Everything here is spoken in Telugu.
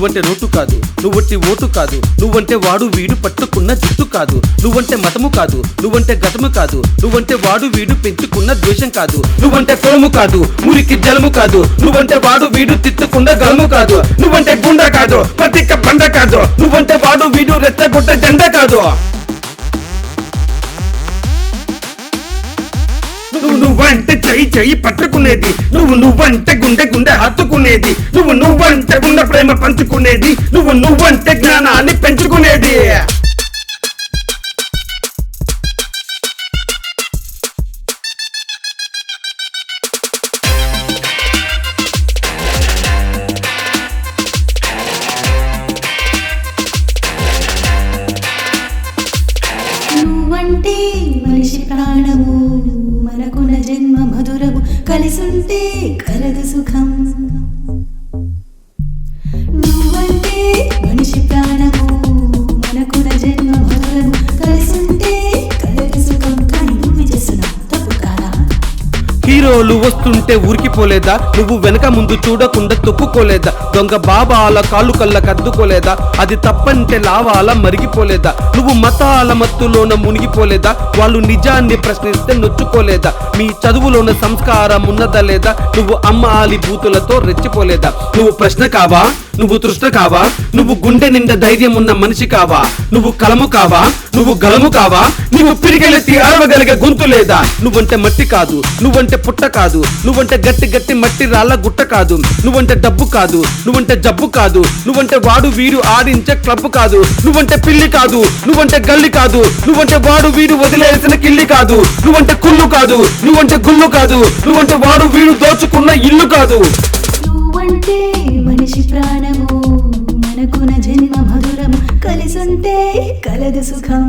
నువ్వంటే నోటు కాదు నువ్వంటే ఓటు కాదు నువ్వంటే వాడు వీడు పట్టుకున్న జుట్టు కాదు నువ్వంటే మతము కాదు నువ్వంటే గతము కాదు నువ్వంటే వాడు వీడు పెంచుకున్న ద్వేషం కాదు నువ్వంటే కులము కాదు మురికి జలము కాదు నువ్వంటే వాడు వీడు తిట్టుకున్న గలము కాదు నువ్వంటే గుండె కాదు పత్రిక బండ కాదు నువ్వంటే వాడు వీడు రెచ్చగొట్ట జెండా కాదు. నువ్వంటే చెయ్యి చెయ్యి పట్టుకునేది నువ్వు నువ్వంటే గుండె గుండె హత్తుకునేది నువ్వు నువ్వంటే ఉన్న ప్రేమ పంచుకునేది నువ్వు నువ్వంటే జ్ఞానాన్ని పెంచుకునేది. మనిషి ప్రాణము. మనకున జన్మ మధురము కలిసుంటే కలదు సుఖం. హీరోలు వస్తుంటే ఊరికిపోలేదా నువ్వు వెనక ముందు చూడకుండా తొక్కుకోలేదా? దొంగ బాబాల కాళ్ళు కళ్ళ కద్దుకోలేదా అది తప్పంటే లావాల మరిగిపోలేదా? నువ్వు మతాల మత్తులోన మునిగిపోలేదా? వాళ్ళు నిజాన్ని ప్రశ్నిస్తే నొచ్చుకోలేదా? మీ చదువులోన సంస్కారం ఉన్నదా లేదా? నువ్వు అమ్మ ఆలి బూతులతో రెచ్చిపోలేదా? నువ్వు ప్రశ్న కావా? నువ్వు తృష్ణ కావా నువ్వు గుండె నిండా ధైర్యం ఉన్న మనిషి కావా నువ్వు కలము కావా నువ్వు గలము కావా నువ్వు పిరిగెలెత్తి అరవగలిగే గొంతు లేదా నువ్వంటే మట్టి కాదు నువ్వంటే పుట్ట కాదు నువ్వంటే గట్టి గట్టి మట్టి రాళ్ళ గుట్ట కాదు నువ్వంటే డబ్బు కాదు నువ్వంటే జబ్బు కాదు నువ్వంటే వాడు వీడు ఆడించే క్లబ్ కాదు నువ్వంటే పిల్లి కాదు నువ్వంటే గల్లి కాదు నువ్వంటే వాడు వీడు వదిలేసిన కిల్లి కాదు నువ్వంటే కుళ్ళు కాదు నువ్వంటే గుళ్ళు కాదు నువ్వంటే వాడు వీడు దోచుకున్న ఇల్లు కాదు నువ్వంటే మనిషి ప్రాణము మనకున జన్మ మధురము కలిసుంటే కలదు సుఖం.